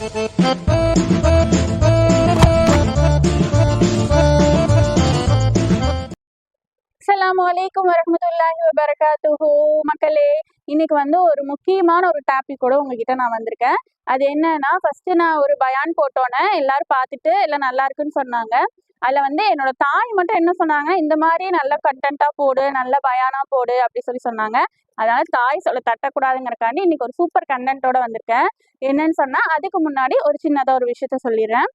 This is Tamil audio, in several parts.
Assalamualaikum warahmatullahi wabarakatuh, makale. இன்னைக்கு வந்து ஒரு முக்கியமான ஒரு டாபிக்கோட உங்ககிட்ட நான் வந்திருக்கேன். அது என்னன்னா ஃபர்ஸ்ட் நான் ஒரு பயான் போட்டோன்னே எல்லாரும் பார்த்துட்டு எல்லாம் நல்லா இருக்குன்னு சொன்னாங்க. அதில் வந்து என்னோட தாய் மட்டும் என்ன சொன்னாங்க? இந்த மாதிரி நல்ல கண்டென்ட்டா போடு நல்ல பயானா போடு அப்படி சொல்லி சொன்னாங்க. அதனால தாய் சொல்ல தட்டக்கூடாதுங்கிறக்காண்டி இன்னைக்கு ஒரு சூப்பர் கண்டென்ட்டோட வந்திருக்கேன். என்னன்னு சொன்னா அதுக்கு முன்னாடி ஒரு சின்னதா ஒரு விஷயத்த சொல்லிடுறேன்.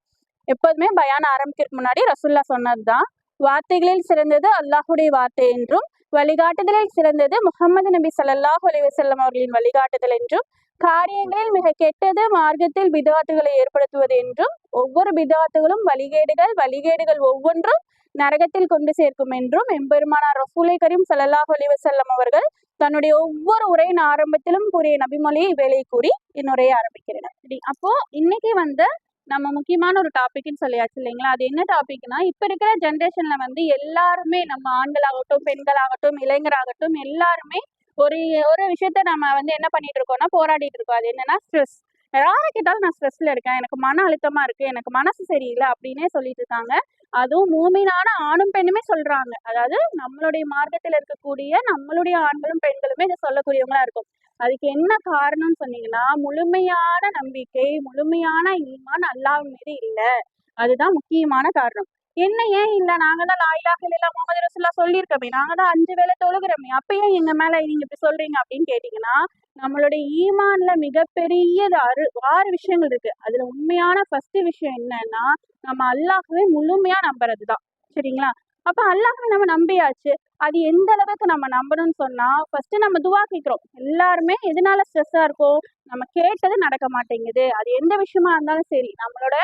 எப்போதுமே பயான் ஆரம்பிக்கிறதுக்கு முன்னாடி ரசுல்லா சொன்னதுதான். வார்த்தைகளில் சிறந்தது அல்லாஹுடைய வார்த்தை என்றும் வழிகாட்டுதலில் சிறந்தது. முகமது நபி ஸல்லல்லாஹு அலிவசல்லம் அவர்களின் வழிகாட்டுதல் என்றும் காரியங்களில் மிக கெட்டது மார்க்கத்தில் பிதாத்துகளை ஏற்படுத்துவது என்றும் ஒவ்வொரு பிதாத்துகளும் வழிகேடுகள் வழிகேடுகள் ஒவ்வொன்றும் நரகத்தில் கொண்டு சேர்க்கும் என்றும் எம்பெருமானார் ரசூலை கரீம் சல்லாஹ் அலிவசல்லம் அவர்கள் தன்னுடைய ஒவ்வொரு உரையின் ஆரம்பத்திலும் கூறிய நபிமொழியை வேலை கூறி என்னுரையை ஆரம்பிக்கிறேன் சரி அப்போ இன்னைக்கு வந்து நம்ம முக்கியமான ஒரு டாபிக்னு சொல்லியாச்சு இல்லைங்களா? அது என்ன டாபிக்னா இப்ப இருக்கிற ஜென்ரேஷன்ல வந்து எல்லாருமே நம்ம ஆண்களாகட்டும் பெண்களாகட்டும் இளைஞராகட்டும் எல்லாருமே ஒரு ஒரு விஷயத்த நம்ம வந்து என்ன பண்ணிட்டு இருக்கோம்னா போராடிட்டு இருக்கோம். அது என்னன்னா ஸ்ட்ரெஸ் யாரை கேட்டாலும் நான் ஸ்ட்ரெஸ்ல இருக்கேன். எனக்கு மன அழுத்தமா இருக்கு. எனக்கு மனசு சரியில்லை அப்படின்னே சொல்லிட்டு இருக்காங்க. அதுவும் மூமினான ஆணும் பெண்ணுமே சொல்றாங்க. அதாவது நம்மளுடைய மார்க்கத்தில் இருக்கக்கூடிய நம்மளுடைய ஆண்களும் பெண்களுமே இதை சொல்லக்கூடியவங்களா இருக்கும். அதுக்கு என்ன காரணம்னு சொன்னீங்கன்னா முழுமையான நம்பிக்கை முழுமையான ஈமான் அல்லாஹ் மீது இல்லை. அதுதான் முக்கியமான காரணம். என்ன ஏன் இல்ல? நாங்க தான் லாயிலாக இல்லா முகமது ரசுல்லா சொல்லியிருக்கோமே. நாங்க தான் அஞ்சு வேளை தொழுகிறோமே. அப்பயும் எங்க மேல நீங்க இப்படி சொல்றீங்க அப்படின்னு கேட்டீங்கன்னா நம்மளுடைய ஈமான்ல மிகப்பெரிய ஆறு ஆறு விஷயங்கள் இருக்கு. அதுல உண்மையான ஃபர்ஸ்ட் விஷயம் என்னன்னா நம்ம அல்லாஹ்வை முழுமையா நம்புறதுதான். சரிங்களா? அப்ப அல்லாஹ்வை நம்ம நம்பியாச்சு. அது எந்த அளவுக்கு நம்ம நம்பணும்னு சொன்னா ஃபர்ஸ்ட் நம்ம துவா கேட்கிறோம். எல்லாருமே எதனால ஸ்ட்ரெஸ்ஸா இருக்கும்? நம்ம கேட்டது நடக்க மாட்டேங்குது. அது எந்த விஷயமா இருந்தாலும் சரி நம்மளோட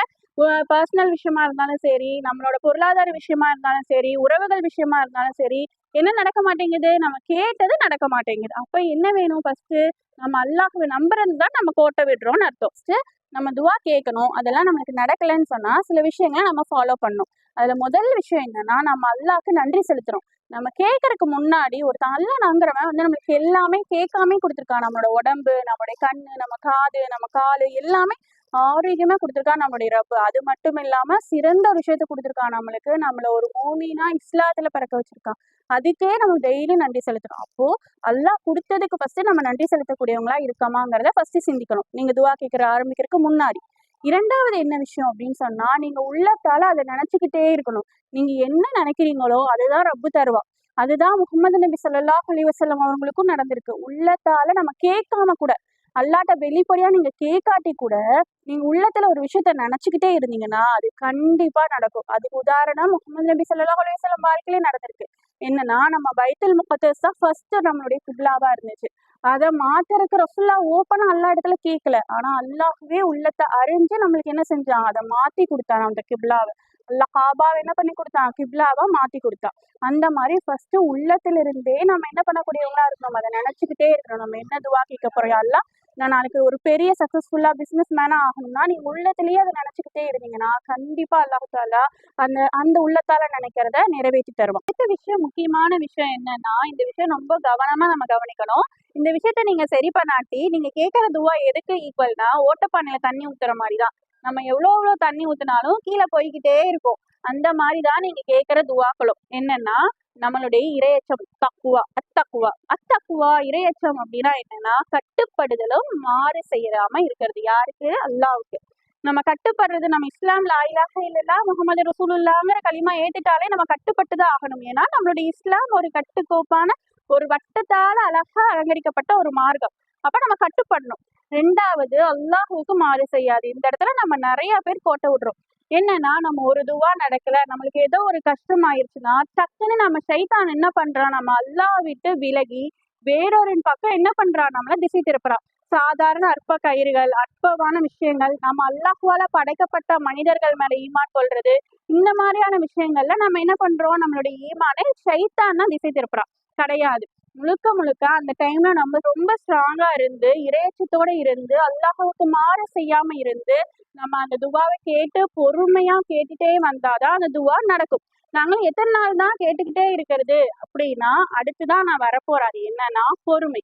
பர்சனல் விஷயமா இருந்தாலும் சரி நம்மளோட பொருளாதார விஷயமா இருந்தாலும் சரி உறவுகள் விஷயமா இருந்தாலும் சரி என்ன நடக்க மாட்டேங்குது? நம்ம கேட்டது நடக்க மாட்டேங்குது. அப்ப என்ன வேணும் ஃபர்ஸ்ட் நம்ம அல்லாஹுவை நம்புறது தான் நம்ம கோட்டை விடுறோம்னு அர்த்தம். ஃபர்ஸ்ட் நம்ம துவா கேட்கணும். அதெல்லாம் நம்மளுக்கு நடக்கலைன்னு சொன்னா சில விஷயங்களை நம்ம ஃபாலோ பண்ணணும். அதுல முதல் விஷயம் என்னன்னா நம்ம அல்லாஹ்க்கு நன்றி செலுத்துறோம். நம்ம கேட்கறதுக்கு முன்னாடி ஒருத்தன் அல்ல நங்குறவன் வந்து நம்மளுக்கு எல்லாமே கேட்காம கொடுத்துருக்கான். நம்மளோட உடம்பு நம்மளுடைய கண்ணு நம்ம காது நம்ம காலு எல்லாமே ஆரோக்கியமா கொடுத்துருக்கான் நம்மளுடைய ரப்பு. அது மட்டும் இல்லாம சிறந்த ஒரு விஷயத்த கொடுத்துருக்கான் நம்மளுக்கு. நம்மள ஒரு மூமினா இஸ்லாத்துல பறக்க வச்சிருக்கான் அதுக்கே நம்ம டெய்லி நன்றி செலுத்தணும். அப்போ அல்லாஹ் கொடுத்ததுக்கு ஃபர்ஸ்ட் நம்ம நன்றி செலுத்தக்கூடியவங்களா இருக்கமாங்கிறத ஃபர்ஸ்ட் சிந்திக்கணும். நீங்க துவா கேட்கற ஆரம்பிக்கிறதுக்கு முன்னாடி. இரண்டாவது என்ன விஷயம் அப்படின்னு சொன்னா நீங்க உள்ளத்தால அதை நினைச்சுக்கிட்டே இருக்கணும். நீங்க என்ன நினைக்கிறீங்களோ அதுதான் ரப்பு தருவா. அதுதான் முகமது நபி ஸல்லல்லாஹு அலி வஸல்லம் அவங்களுக்கும் நடந்திருக்கு. உள்ளத்தால நம்ம கேட்காம கூட அல்லாட்ட வெளிப்படையா நீங்க கேட்காட்டி கூட நீங்க உள்ளத்துல ஒரு விஷயத்த நினைச்சுக்கிட்டே இருந்தீங்கன்னா அது கண்டிப்பா நடக்கும். அதுக்கு உதாரணம் முகமது நபி ஸல்லல்லாஹு அலுவலம் வாழ்க்கையிலே நடந்திருக்கு. என்னன்னா நம்ம பைத்தல் முகத்தஸ் தான் ஃபர்ஸ்ட் நம்மளுடைய கிப்லாவா இருந்துச்சு. அதை மாத்திரக்கு ரஃபுல்லா ஓப்பனா எல்லா இடத்துல கேட்கல ஆனா அல்லாஹ்வே உள்ளத்தை அறிஞ்சு நம்மளுக்கு என்ன செஞ்சான் அதை மாத்தி கொடுத்தான் அந்த கிப்லாவை. காபாவை என்ன பண்ணி கொடுத்தான் கிப்லாவா மாத்தி கொடுத்தான் அந்த மாதிரி ஃபர்ஸ்ட் உள்ளத்திலிருந்தே நம்ம என்ன பண்ணக்கூடியவங்களா இருக்கணும். அதை நினைச்சுக்கிட்டே இருக்கணும். நம்ம என்ன துவா கேட்க போறோம்? எல்லாம் நான் நாளைக்கு ஒரு பெரிய சக்சஸ்ஃபுல்லா பிசினஸ் மேனா ஆகணும்னா நீ உள்ளத்திலேயே அதை நினைச்சுக்கிட்டே இருந்தீங்கன்னா கண்டிப்பா அல்லாஹ் அந்த அந்த உள்ளத்தால நினைக்கிறத நிறைவேற்றி தருவோம். அடுத்த விஷயம் முக்கியமான விஷயம் என்னன்னா இந்த விஷயம் ரொம்ப கவனமா நம்ம கவனிக்கணும். இந்த விஷயத்த நீங்க சரி பண்ணாட்டி நீங்க கேட்கற துவா எதுக்கு ஈக்குவல்னா ஓட்டப்பானையில தண்ணி ஊத்துற மாதிரி தான் நம்ம எவ்வளோ எவ்வளோ தண்ணி ஊத்துனாலும் கீழே போய்கிட்டே இருக்கும். அந்த மாதிரி தான் நீங்க கேட்கற துவாக்களும். என்னன்னா நம்மளுடைய இரையச்சம் தக்குவா அத்தக்குவா. அத்தக்குவா இரையச்சம் அப்படின்னா என்னன்னா கட்டுப்படுதலும் மாறு செய்யாம இருக்கிறது. யாருக்கு? அல்லாவுக்கு. நம்ம கட்டுப்படுறது நம்ம இஸ்லாம்ல ஆயிலாக இல்லைல்லா முகமது ரசூலுல்லாங்கிற களிமா ஏத்துட்டாலே நம்ம கட்டுப்பட்டு தான் ஆகணும். ஏன்னா நம்மளுடைய இஸ்லாம் ஒரு கட்டுக்கோப்பான ஒரு வட்டத்தால அழகா அலங்கரிக்கப்பட்ட ஒரு மார்க்கம். அப்ப நம்ம கட்டுப்படணும். ரெண்டாவது அல்லாஹுக்கு மாறு செய்யாது. இந்த இடத்துல நம்ம நிறைய பேர் கோட்டை விடுறோம். என்னன்னா நம்ம ஒரு துவா நடக்கல நம்மளுக்கு ஏதோ ஒரு கஷ்டம் ஆயிடுச்சுன்னா டக்குன்னு நம்ம சைத்தான் என்ன பண்றான்? நம்ம அல்லாஹ் விட்டு விலகி வேறொரின் பக்கம் என்ன பண்றான்? நம்மள திசை திருப்புறான். சாதாரண அற்ப கயிறுகள் அற்பமான விஷயங்கள் நம்ம அல்லாஹுவால படைக்கப்பட்ட மனிதர்கள் மேல ஈமான் கொள்றது இந்த மாதிரியான விஷயங்கள்ல நம்ம என்ன பண்றோம்? நம்மளுடைய ஈமானை சைத்தான் தான் திசை திருப்புறான். கிடையாது. முழுக்க முழுக்க அந்த டைம்ல நம்ம ரொம்ப ஸ்ட்ராங்கா இருந்து இறையச்சத்தோட இருந்து அல்லாஹுவுக்கு மாற செய்யாம இருந்து நம்ம அந்த துவாவை கேட்டு பொறுமையா கேட்டுட்டே வந்தாதான் அந்த துவா நடக்கும். நாங்களும் எத்தனை நாள் தான் கேட்டுக்கிட்டே இருக்கிறது? அப்படின்னா அடுத்துதான் நான் வரப்போறேன். அது என்னன்னா பொறுமை.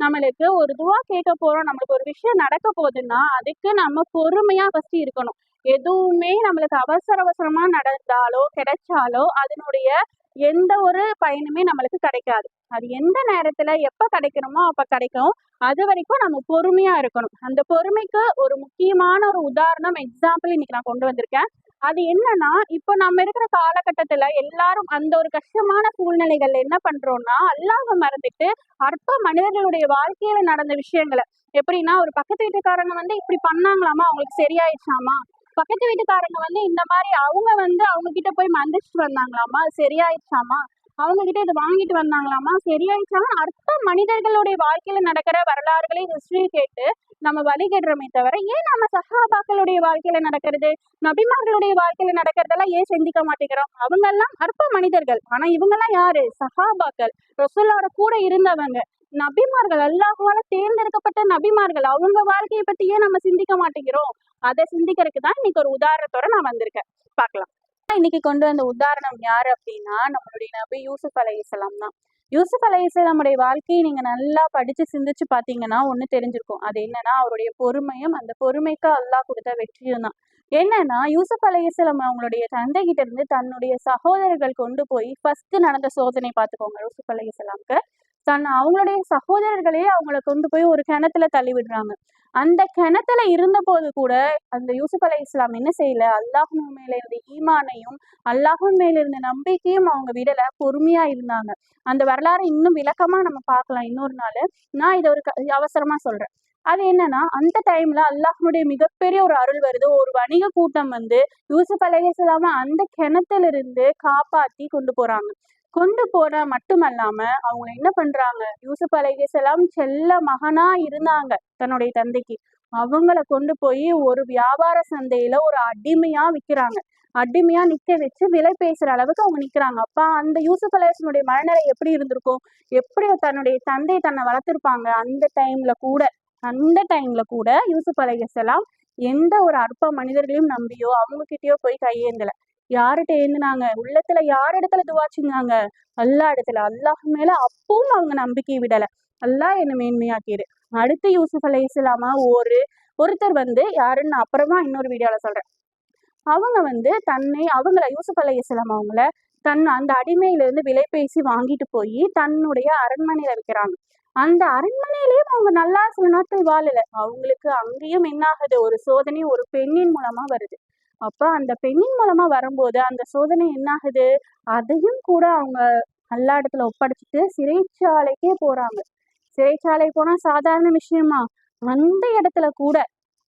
நம்மளுக்கு ஒரு துவா கேட்க போறோம் நம்மளுக்கு ஒரு விஷயம் நடக்க போகுதுன்னா அதுக்கு நம்ம பொறுமையா ஃபர்ஸ்ட் இருக்கணும். எதுவுமே நம்மளுக்கு அவசர அவசரமா நடந்தாலோ கிடைச்சாலோ அதனுடைய எந்த ஒரு பயனுமே நம்மளுக்கு கிடைக்காது. அது எந்த நேரத்துல எப்ப கிடைக்கணுமோ அப்ப கிடைக்கும். அது வரைக்கும் நம்ம பொறுமையா இருக்கணும். அந்த பொறுமைக்கு ஒரு முக்கியமான ஒரு உதாரணம் எக்ஸாம்பிள் இன்னைக்கு நான் கொண்டு வந்திருக்கேன். அது என்னன்னா இப்போ நம்ம இருக்கிற காலகட்டத்துல எல்லாரும் அந்த ஒரு கஷ்டமான சூழ்நிலைகள்ல என்ன பண்றோம்னா அல்லாஹ் மறந்துட்டு அற்ப மனிதர்களுடைய வாழ்க்கையில நடந்த விஷயங்களை எப்படின்னா ஒரு பக்கத்து வீட்டுக்காரங்க வந்து இப்படி பண்ணாங்களாமா? அவங்களுக்கு சரியாயிடுச்சாமா? பக்கத்து வீட்டுக்காரங்க வந்து இந்த மாதிரி அவங்க வந்து அவங்க கிட்ட போய் மந்திச்சுட்டு வந்தாங்களாமா சரியாயிடுச்சாமா அவங்க கிட்ட இது வாங்கிட்டு வந்தாங்களாமா சரியாயிடுச்சாமா அற்ப மனிதர்களுடைய வாழ்க்கையில நடக்கிற வரலாறுகளை ஹிஸ்டரி கேட்டு நம்ம வழிகடுறோமே தவிர ஏன் நம்ம சஹாபாக்களுடைய வாழ்க்கையில நடக்கிறது? நபிமார்களுடைய வாழ்க்கையில நடக்கிறதெல்லாம் ஏன் சிந்திக்க மாட்டேங்கிறோம்? அவங்க எல்லாம் அற்ப மனிதர்கள். ஆனா இவங்க எல்லாம் யாரு? சஹாபாக்கள் ரசூலோட கூட இருந்தவங்க. நபிமார்கள் அல்லாஹுவால தேர்ந்தெடுக்கப்பட்ட நபிமார்கள் அவங்க வாழ்க்கையை பத்தி ஏன் நம்ம சிந்திக்க மாட்டேங்கிறோம்? அதை சிந்திக்கிறதுக்கு தான் இன்னைக்கு ஒரு உதாரணத்தோட நான் வந்திருக்கேன். பார்க்கலாம். இன்னைக்கு கொண்டு வந்த உதாரணம் யாரு அப்படின்னா நம்மளுடைய நபி யூசுப் அலை இஸ்லாம் தான். யூசுப் அலை இஸ்லாமுடைய வாழ்க்கையை நீங்க நல்லா படிச்சு சிந்திச்சு பாத்தீங்கன்னா ஒண்ணு தெரிஞ்சிருக்கும். அது என்னன்னா அவருடைய பொறுமையும் அந்த பொறுமைக்கு அல்லாஹ் கொடுத்த வெற்றியும் தான். என்னன்னா யூசுப் அலை இஸ்லாம் அவங்களுடைய தந்தை கிட்ட இருந்து தன்னுடைய சகோதரர்கள் கொண்டு போய் ஃபர்ஸ்ட் நடந்த சோதனை பார்த்துக்கோங்க யூசுப் அலை இஸ்லாமுக்கு தன் அவங்களுடைய சகோதரர்களே அவங்கள கொண்டு போய் ஒரு கிணத்துல தள்ளி விடுறாங்க அந்த கிணத்துல இருந்த போது கூட அந்த யூசுப் அலை இஸ்லாம் என்ன செய்யல? அல்லாஹும் மேல இருந்த ஈமானையும் அல்லாஹும் மேல இருந்த நம்பிக்கையும் அவங்க விடல. பொறுமையா இருந்தாங்க. அந்த வரலாறு இன்னும் விளக்கமா நம்ம பார்க்கலாம் இன்னொரு நாள். நான் இதை ஒரு க- அவசரமா சொல்றேன். அது என்னன்னா அந்த டைம்ல அல்லாஹ்வுடைய மிகப்பெரிய ஒரு அருள் வருது. ஒரு வணிக கூட்டம் வந்து யூசுப் அலைஹிஸ்ஸலாம அந்த கிணத்துல இருந்து காப்பாத்தி கொண்டு போறாங்க. கொண்டு போற மட்டுமல்லாம அவங்க என்ன பண்றாங்க? யூசுப் அலைகிசலாம் செல்ல மகனா இருந்தாங்க தன்னுடைய தந்தைக்கு. அவங்கள கொண்டு போய் ஒரு வியாபார சந்தையில ஒரு அடிமையா விற்கிறாங்க அடிமையா நிக்க வச்சு விலை பேசுற அளவுக்கு அவங்க நிக்கிறாங்க. அப்ப அந்த யூசுப் அலைஹிஸ்ஸனுடைய மனநிலை எப்படி இருந்திருக்கும்? எப்படி தன்னுடைய தந்தை தன்னை வளர்த்திருப்பாங்க? அந்த டைம்ல கூட அந்த டைம்ல கூட யூசுப் அலைஹிஸ்ஸலாம் எந்த ஒரு அற்ப மனிதர்களையும் நம்பியோ அவங்க கிட்டயோ போய் கையேந்தலை. யார்கிட்ட ஏந்துனாங்க உள்ளத்துல யார் இடத்துல துவா செஞ்சாங்க? அல்லாஹ் இடத்துல. அல்லாஹ் மேல அப்பவும் அவங்க நம்பிக்கை விடல. அல்லாஹ் என்ன மேன்மையாக்கிடு அடுத்து யூசுஃப் அலை இஸ்லாமா ஒரு ஒருத்தர் வந்து யாருன்னு நான் அப்புறமா இன்னொரு வீடியோல சொல்றேன். அவங்க வந்து தன்னை அவங்கள யூசுப் அலை இஸ்லாம் அவங்கள தன் அந்த அடிமையில இருந்து விலை பேசி வாங்கிட்டு போய் தன்னுடைய அரண்மனையில வைக்கிறாங்க அந்த அரண்மனையிலயும் அவங்க நல்லா சில நாட்கள் வாழல. அவங்களுக்கு அங்கேயும் என்ன ஆகுது ஒரு சோதனை ஒரு பெண்ணின் மூலமா வருது. அப்போ அந்த பெண்ணின் மூலமாக வரும்போது அந்த சோதனை என்ன ஆகுது அதையும் கூட அவங்க நல்லா இடத்துல ஒப்படைச்சிட்டு சிறைச்சாலைக்கே போகிறாங்க சிறைச்சாலை போனால் சாதாரண விஷயமா? அந்த இடத்துல கூட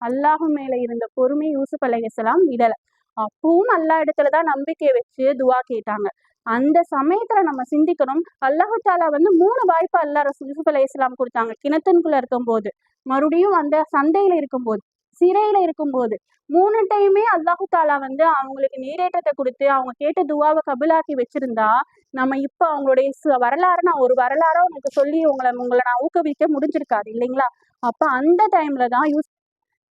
அல்லாஹ் மேலே இருந்த பொறுமை யூசுப் அலையசலாம் விடலை. அப்பவும் அல்லா இடத்துலதான் நம்பிக்கை வச்சு துவா கேட்டாங்க. அந்த சமயத்துல நம்ம சிந்திக்கணும். அல்லாஹு தாலா வந்து மூணு வாய்ப்பு அல்லா ரசூல் யூசுப் அலைஹிஸ்ஸலாம் கொடுத்தாங்க. கிணத்துக்குள்ள இருக்கும்போது மறுபடியும் அந்த சந்தையில இருக்கும்போது. சிறையில இருக்கும்போது மூணு டைமே அல்லாஹு தாலா வந்து அவங்களுக்கு நீரேற்றத்தை கொடுத்து அவங்க கேட்ட துவாவை கபிலாக்கி வச்சிருந்தா நம்ம இப்போ அவங்களுடைய சு- வரலாறு நான் ஒரு வரலாறா உங்களுக்கு சொல்லி உங்களை உங்களை நான் ஊக்குவிக்க முடிஞ்சிருக்காது இல்லைங்களா? அப்ப அந்த டைம்ல தான் யூஸ்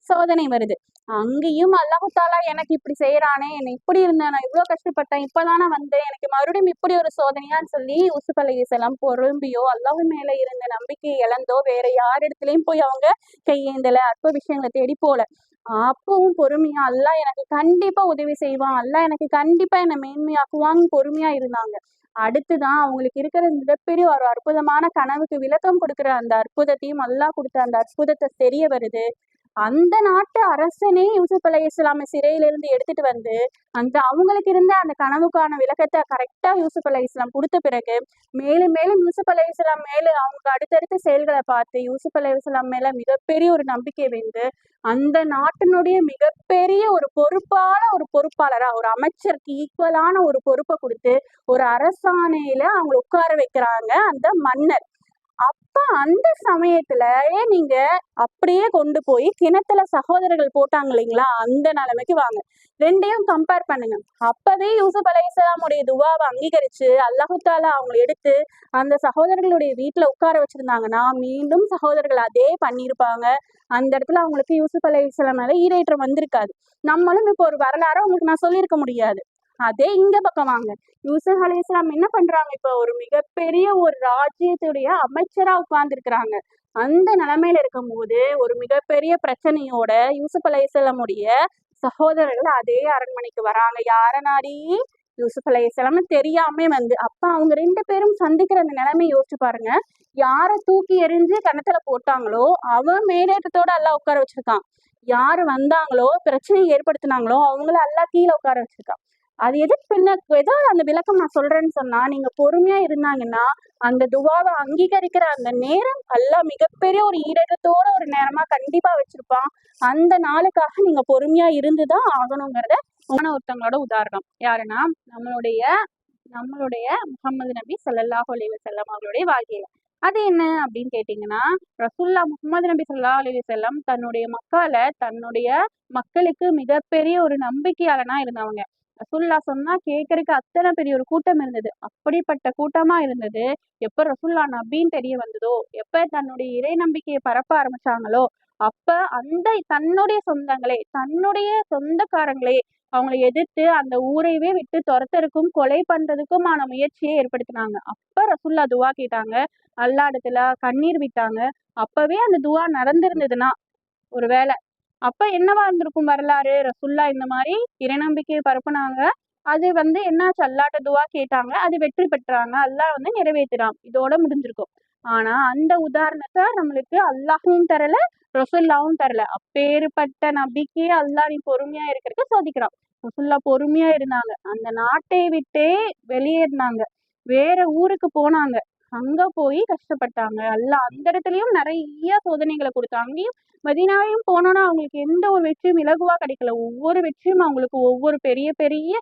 சோதனை வருது. அங்கேயும் அல்லாஹாலா எனக்கு இப்படி செய்யறானே என்னை இப்படி இருந்தேன் நான் இவ்வளவு கஷ்டப்பட்டேன் இப்பதானே வந்தேன் எனக்கு மறுபடியும் இப்படி ஒரு சோதனையான்னு சொல்லி உசுப்பலகை செல்லாம் பொறும்பியோ அல்லாஹ் மேல இருந்த நம்பிக்கை இழந்தோ வேற யார் இடத்துலயும் போய் அவங்க கையேந்தல அற்ப விஷயங்களை தேடி போல. அப்பவும் பொறுமையா அல்லாஹ் எனக்கு கண்டிப்பா உதவி செய்வான் அல்லாஹ் எனக்கு கண்டிப்பா என்னை மேன்மையாக்குவான்னு பொறுமையா இருந்தாங்க. அடுத்துதான் அவங்களுக்கு இருக்கிற மிகப்பெரிய ஒரு அற்புதமான கனவுக்கு விளக்கம் கொடுக்குற அந்த அற்புதத்தையும் அல்லாஹ் கொடுத்த அந்த அற்புதத்தை தெரிய வருது. அந்த நாட்டு அரசனே யூசுப் அலை இஸ்லாமை சிறையிலிருந்து எடுத்துட்டு வந்து அந்த அவங்களுக்கு இருந்த அந்த கனவுக்கான விளக்கத்தை கரெக்டா யூசுப் அலை இஸ்லாம் கொடுத்த பிறகு மேலும் மேலும் யூசுப் அலை இஸ்லாம் மேல அவங்க அடுத்தடுத்த செயல்களை பார்த்து யூசுப் அலை இஸ்லாம் மேல மிகப்பெரிய ஒரு நம்பிக்கை வைந்து அந்த நாட்டினுடைய மிகப்பெரிய ஒரு பொறுப்பான ஒரு பொறுப்பாளரா ஒரு அமைச்சருக்கு ஈக்குவலான ஒரு பொறுப்பை கொடுத்து ஒரு அரசாணையில அவங்களை உட்கார வைக்கிறாங்க அந்த மன்னர். அப்ப அந்த சமயத்துலயே நீங்க அப்படியே கொண்டு போய் கிணத்துல சகோதரர்கள் போட்டாங்க இல்லைங்களா? அந்த நிலைமைக்கு வாங்க. ரெண்டையும் கம்பேர் பண்ணுங்க. அப்பவே யூசுப் அலையாமுடைய துவாவை அங்கீகரிச்சு அல்லாஹுத்தால அவங்களை எடுத்து அந்த சகோதரர்களுடைய வீட்டுல உட்கார வச்சிருந்தாங்கன்னா மீண்டும் சகோதரர்கள் அதே பண்ணியிருப்பாங்க. அந்த இடத்துல அவங்களுக்கு யூசுப் அலைஹிஸ்ஸலாம் மேல ஈரேற்றம் வந்திருக்காது. நம்மளும் இப்போ ஒரு வரலாறு அவங்களுக்கு நான் சொல்லியிருக்க முடியாது. அதே இங்க பக்கம் வாங்க. யூசுப் அலி இஸ்லாம் என்ன பண்றாங்க இப்ப? ஒரு மிகப்பெரிய ஒரு ராஜ்யத்துடைய அமைச்சரா உட்கார்ந்துருக்கிறாங்க. அந்த நிலைமையில இருக்கும் போது ஒரு மிகப்பெரிய பிரச்சனையோட யூசுப் அலி இஸ்லாமுடைய சகோதரர்கள் அதே அரண்மனைக்கு வராங்க. யார நாடி யூசுப் அலி இஸ்லாம்னு தெரியாம வந்து அப்ப அவங்க ரெண்டு பேரும் சந்திக்கிற அந்த நிலைமை யோசிச்சு பாருங்க. யார தூக்கி எறிஞ்சு கிணத்துல போட்டாங்களோ அவன் மேலேற்றத்தோட எல்லாம் உட்கார வச்சிருக்கான். யாரு வந்தாங்களோ பிரச்சனை ஏற்படுத்தினாங்களோ அவங்கள எல்லாம் கீழே உட்கார வச்சிருக்கான். அது எதுக்கு பின்ன ஏதாவது அந்த விளக்கம் நான் சொல்றேன்னு சொன்னா நீங்க பொறுமையா இருந்தாங்கன்னா அந்த துவாவை அங்கீகரிக்கிற அந்த நேரம் எல்லாம் மிகப்பெரிய ஒரு ஈரகத்தோட ஒரு நேரமா கண்டிப்பா வச்சிருப்பான். அந்த நாளுக்காக நீங்க பொறுமையா இருந்துதான் ஆகணுங்கிறத உன ஒருத்தவங்களோட உதாரணம். யாருன்னா நம்மளுடைய நம்மளுடைய முகமது நபி ஸல்லல்லாஹு அலைஹி செல்லம் அவர்களுடைய வாழ்க்கையில. அது என்ன அப்படின்னு கேட்டீங்கன்னா ரசுல்லா முகமது நபி சல்லா அலி செல்லம் தன்னுடைய மக்கால தன்னுடைய மக்களுக்கு மிகப்பெரிய ஒரு நம்பிக்கையாளனா இருந்தவங்க. ரசுல்லா சொன்னா கேட்கறதுக்கு அத்தனை பெரிய ஒரு கூட்டம் இருந்தது. அப்படிப்பட்ட கூட்டமா இருந்தது. எப்ப ரசுல்லா நபின்னு தெரிய வந்ததோ எப்ப தன்னுடைய இறை நம்பிக்கையை பரப்ப ஆரம்பிச்சாங்களோ அப்ப அந்த தன்னுடைய சொந்தங்களே தன்னுடைய சொந்தக்காரங்களே அவங்களை எதிர்த்து அந்த ஊரையவே விட்டு துரத்தறதுக்கும் கொலை பண்றதுக்குமான முயற்சியை ஏற்படுத்தினாங்க. அப்ப ரசுல்லா துவா கேட்டாங்க. அல்லா இடத்துல கண்ணீர் விட்டாங்க. அப்பவே அந்த துவா நடந்திருந்ததுன்னா ஒருவேளை அப்ப என்னவா இருந்திருக்கும் வரலாறு? ரசுல்லா இந்த மாதிரி இறைநம்பிக்கையை பரப்புனாங்க. அது வந்து என்னாச்சு? அல்லாட்ட துவா கேட்டாங்க. அது வெற்றி பெற்றாங்க. அல்லாஹ் வந்து நிறைவேற்றினான். இதோட முடிஞ்சிருக்கும். ஆனா அந்த உதாரணத்தை நம்மளுக்கு அல்லாஹும் தரல ரசுல்லாவும் தரல. அப்பேற்பட்ட நம்பிக்கையே அல்லாஹ் நீ பொறுமையா இருக்கிறதுக்கு சோதிக்கிறான். ரசுல்லா பொறுமையா இருந்தாங்க. அந்த நாட்டை விட்டே வெளியேறினாங்க. வேற ஊருக்கு போனாங்க. அங்க போய் கஷ்டப்பட்டாங்க. அல்ல அந்த இடத்துலயும் நிறைய சோதனைகளை கொடுத்தாங்க அங்கேயும் மதினாவையும் போனோம்னா அவங்களுக்கு எந்த ஒரு வெற்றியும் இலகுவா கிடைக்கல. ஒவ்வொரு வெற்றியும் அவங்களுக்கு ஒவ்வொரு பெரிய பெரிய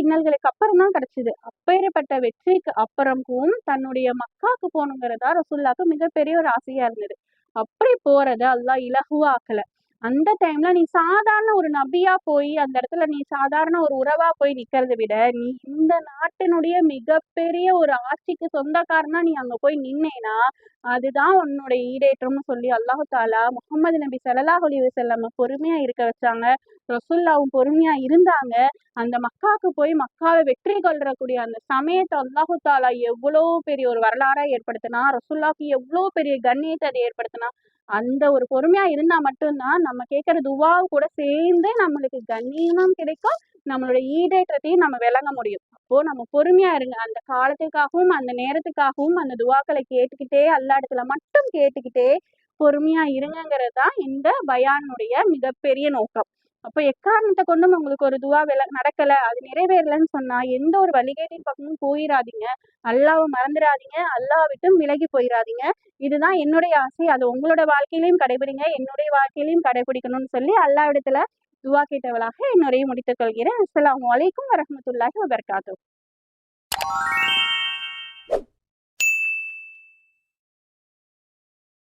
இன்னல்களுக்கு அப்புறம் தான் கிடைச்சது. அப்பேற்பட்ட வெற்றிக்கு அப்புறமும் தன்னுடைய மக்காக்கு போகணுங்கிறதா ரசுல்லாக்கு மிகப்பெரிய ஒரு ஆசையா இருந்தது. அப்படி போறத அல்லாஹ் இலகுவாக்கல அந்த டைம்ல நீ சாதாரண ஒரு நபியா போய் அந்த இடத்துல நீ சாதாரண ஒரு உறவா போய் நிக்கிறத விட நீ இந்த நாட்டினுடைய மிகப்பெரிய ஒரு ஆட்சிக்கு சொந்தக்காரனா நீ அங்க போய் நின்னேனா அதுதான் உன்னுடைய ஈடேற்றம்னு சொல்லி அல்லாஹு தாலா முகமது நபி ஸல்லல்லாஹு அலைஹி வஸல்லம் பொறுமையா இருக்க வச்சாங்க. ரசுல்லாவும் பொறுமையா இருந்தாங்க. அந்த மக்காவுக்கு போய் மக்காவை வெற்றி கொள்ளக்கூடிய அந்த சமயத்தை அல்லாஹு தாலா எவ்வளோ பெரிய ஒரு வரலாறா ஏற்படுத்தினா ரசுல்லாவுக்கு எவ்வளோ பெரிய கண்ணியத்தை அதை ஏற்படுத்தினா அந்த ஒரு பொறுமையா இருந்தா மட்டும்தான் நம்ம கேட்கற துவா கூட சேர்ந்து நம்மளுக்கு கண்ணியமும் கிடைக்கும். நம்மளோட ஈடேற்றத்தையும் நம்ம விளங்க முடியும். அப்போ நம்ம பொறுமையா இருங்க. அந்த காலத்துக்காகவும் அந்த நேரத்துக்காகவும் அந்த துவாக்களை கேட்டுக்கிட்டே அல்லா இடத்துல மட்டும் கேட்டுக்கிட்டே பொறுமையா இருங்கங்கிறது தான் இந்த பயானுடைய மிகப்பெரிய நோக்கம். அப்போ எக்காரணத்தை கொண்டும் உங்களுக்கு ஒரு துவா வில நடக்கல? அது நிறைவேறலன்னு சொன்னா எந்த ஒரு வழிகேட்டின் பக்கமும் போயிடாதீங்க அல்லாவை மறந்துடாதீங்க அல்லாஹ் விட்டும் விலகி போயிடாதீங்க இதுதான் என்னுடைய ஆசை. அது உங்களோட வாழ்க்கையிலையும் கடைபிடிங்க. என்னுடைய வாழ்க்கையிலையும் கடைபிடிக்கணும்னு சொல்லி அல்லாவிடத்துல துவா கேட்டவளாக என்னுடைய முடித்துக் கொள்கிறேன். அஸ்ஸலாமு அலைக்கும் வரஹ்மத்துல்லாஹி வபரகாத்துஹ்.